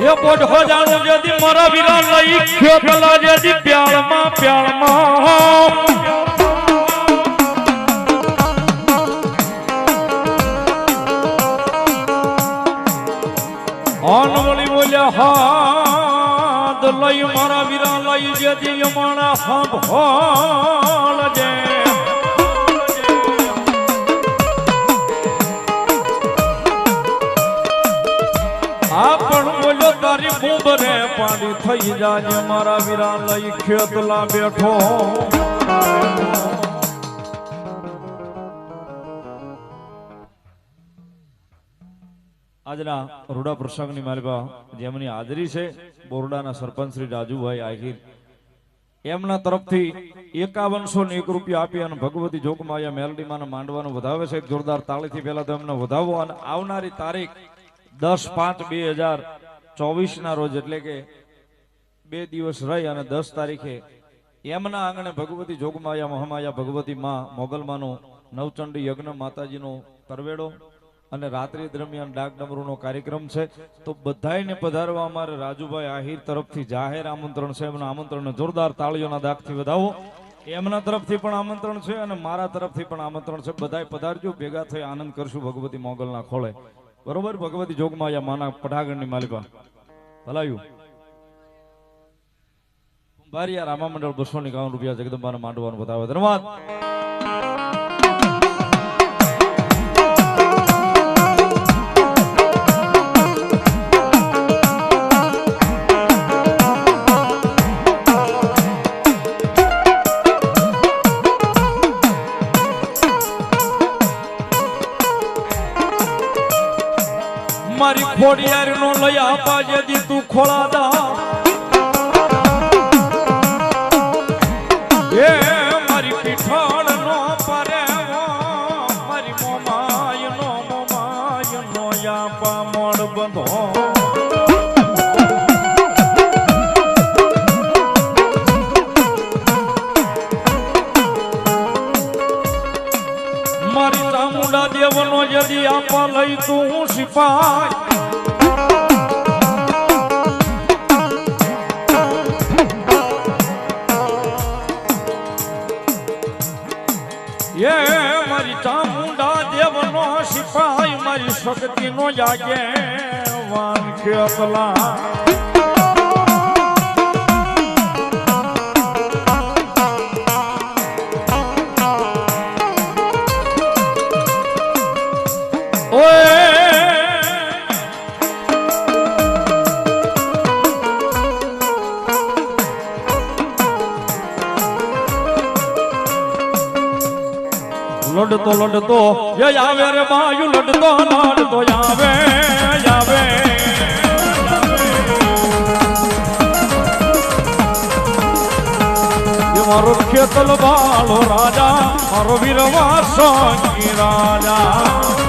એ પોઢો જાણું જેથી મારા વીરા લઈ ખેતલા જેથી પ્યાળમાં પ્યાળમાં અનવળી બોલ્યા, હાથ લઈ મારા વીરા લઈ જેથી યમાણા સાંભળ જે થઈ જાજે મારા વીરા લઈ ખેતલા બેઠો. આજના રૂડા પ્રસંગની માલિકા જેમની હાજરી છે, બોરડાના સરપંચ શ્રી રાજુભાઈ આહિર, એમના તરફથી એકાવનસો ને એક રૂપિયા આપી અને ભગવતી જોગમાયા મેલડીમાં માંડવાનું વધાવે છે. જોરદાર તાળીથી પહેલા તો એમને વધાવો અને આવનારી તારીખ દસ પાંચ બે હજાર ચોવીસના રોજ એટલે કે બે દિવસ રહી અને દસ તારીખે એમના આંગણે ભગવતી જોગમાયા મહામાયા ભગવતી માં મોગલમાનો નવચંડી યજ્ઞ માતાજીનો તરવેડો અને રાત્રિ દરમિયાન ડાક કાર્યક્રમ છે. તો બધાને પધારવા અમારે રાજુભાઈ આહિર તરફથી જાહેર આમંત્રણ છે. એમના આમંત્રણને જોરદાર તાળીઓના દાગથી વધાવો. એમના તરફથી પણ આમંત્રણ છે અને મારા તરફથી પણ આમંત્રણ છે. બધાય પધારજો. ભેગા થઈ આનંદ કરશું ભગવતી મોગલના ખોળે. બરોબર? ભગવતી જોગમાયા માના પઢાગણની માલિકા. ભલાયું. બારિયા રામા મંડળ બસો ની એકાવન રૂપિયા જગદંબાને માંડવાનું બતાવે ધન્યવાદ મારી ખોડિયાર નો લઈ આપા જેથી તું ખોળા દા લઈ તું સિપાય એ મારી ચામુંડા દેવનો સિપાઈ મારી શક્તિનો જાગે વાન કેતલા ઓય લડતો લડતો, એ આવે રે બાયુ લડતો લડતો આવે આવે. મારો ખેતલ બાળો રાજા, મારો વીરવા સંગી રાજા.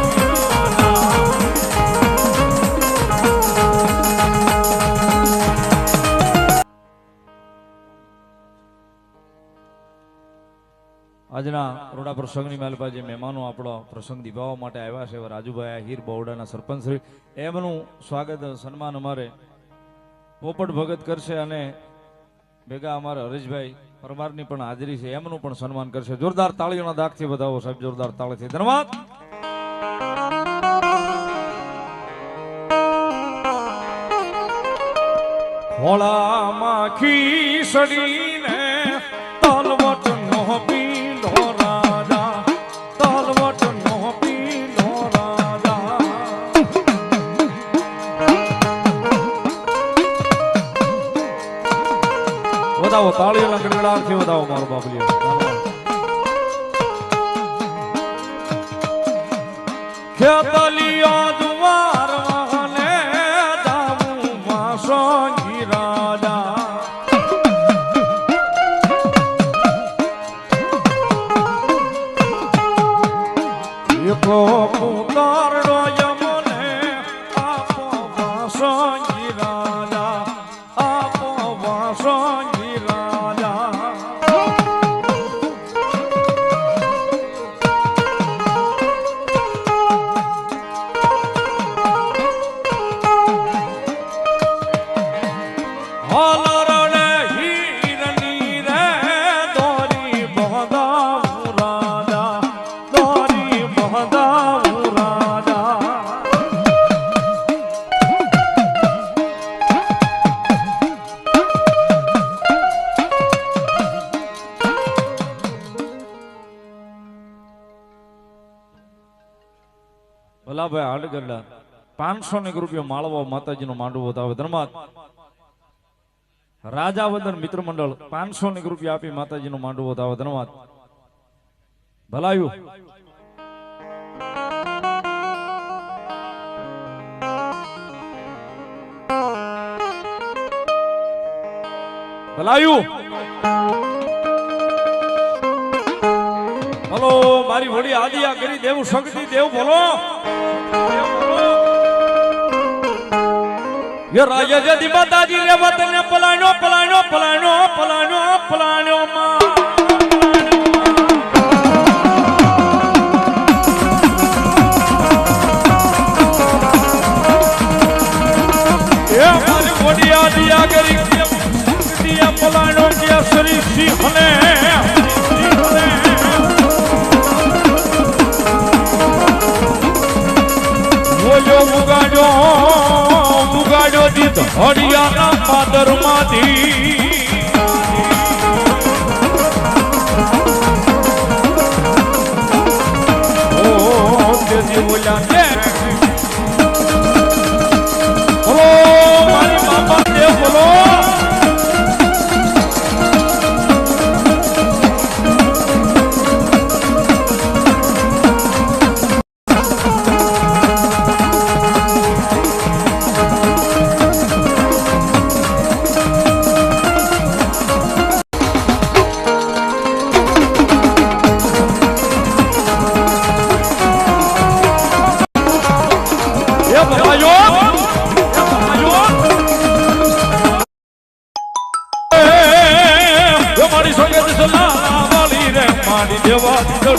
આજના રોડા પ્રસંગની માલપા જે મહેમાનો આપણો પ્રસંગ નિભાવવા માટે આવ્યા છે રાજુભાઈ આહિર, બહોડાના સરપંચ શ્રી. એમનું સ્વાગત, સન્માન અમારે પોપટ ભગત કરશે અને ભેગા અમારે હરેશભાઈ પરમારની પણ હાજરી છે, એમનું પણ સન્માન કરશે. જોરદાર તાળીઓના દાગથી વધાવો સાહેબ, જોરદાર તાળીથી. ધન્યવાદ. ખોળામાં ખીસડીને વધાવો તાળીઓના ગડગડાટથી વધાવો મારો બાબલિયો ખેતલિયા ભલાભાઈ હાડગરડા પાંચસો ને રૂપિયો માળવો માતાજીનો માંડવો તાવે ધર્માત રાજાવદન મિત્ર મંડળ પાંચસો ને રૂપિયા આપી માતાજીનો માંડવો તાવે ધર્માત ભલાયું. ભલાયું. બોલો, મારી વડી આદિયા કરી દેવું શક્તિ, દેવ યો રાજા જદી માતાજી રે વતને પલાણ્યો પલાણ્યો પલાણ્યો પલાણ્યો પલાણ્યો માં. પલાણ્યો કે શ્રી સિંહને સિંહને દીધ હરિયાના પાદરમાંથી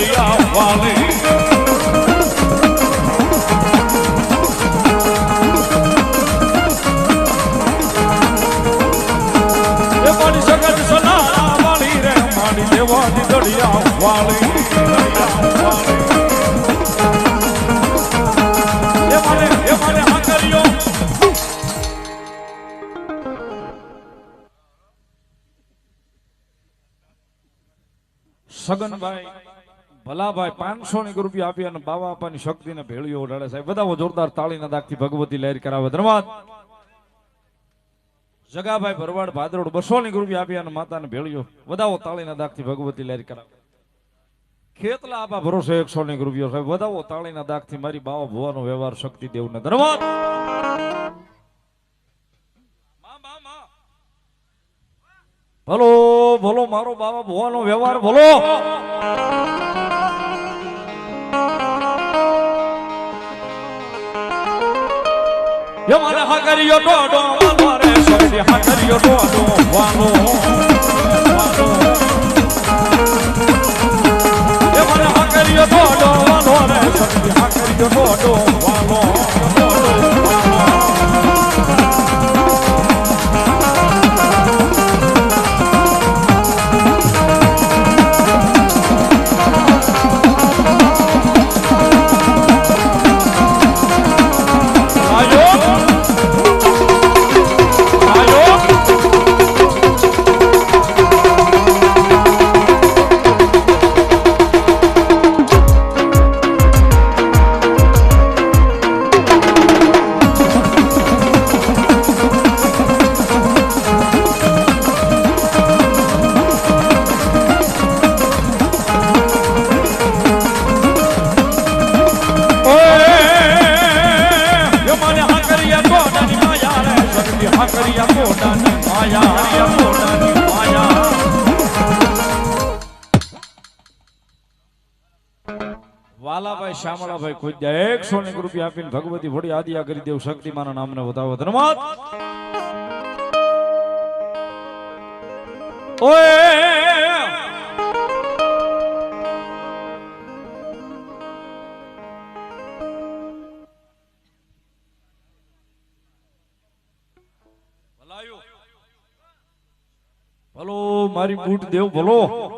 દેવા દળિયા વાલી એ મારી સંગે સલા વાલી રે મારી દેવા દળિયા કર્યો સગનભાઈ ભલાભાઈ પાંચસો ની રૂપિયા આપી અને બાવા આપવાની શક્તિને ભેળીઓ ઉડાડે સાહેબ બધા જોરદાર તાળીના દાગથી ભગવતી લહેર કરાવે. ધન્યવાદ. જગાભાઈ ભરવાડ ભાદરોડ બસો ની રૂપિયા આપી અને માતાને ભેળીઓ. વધાવો તાળીના દાખથી ભગવતી લહેર કરાવે. ખેતલા આપા ભરોસે એકસો ની રૂપિયો. સાહેબ, વધાવો તાળીના દાગથી મારી બાવા ભુવાનો વ્યવહાર શક્તિ દેવને ધન્યવાદ. ભલો ભલો, મારો બાબા ભુવાનો વ્યવહાર ભલો. મારે હા કર્યો ડોડો મારે સોડી હા કર્યો ડોડો શ્યામળાભાઈ ખુદ એકસો ને રૂપિયા આપીને ભગવતી વડી આદિયા કરી દેવ શક્તિ માના નામને વધાવો ધન્યવાદ. ભલો, મારી બૂટ દેવ ભલો.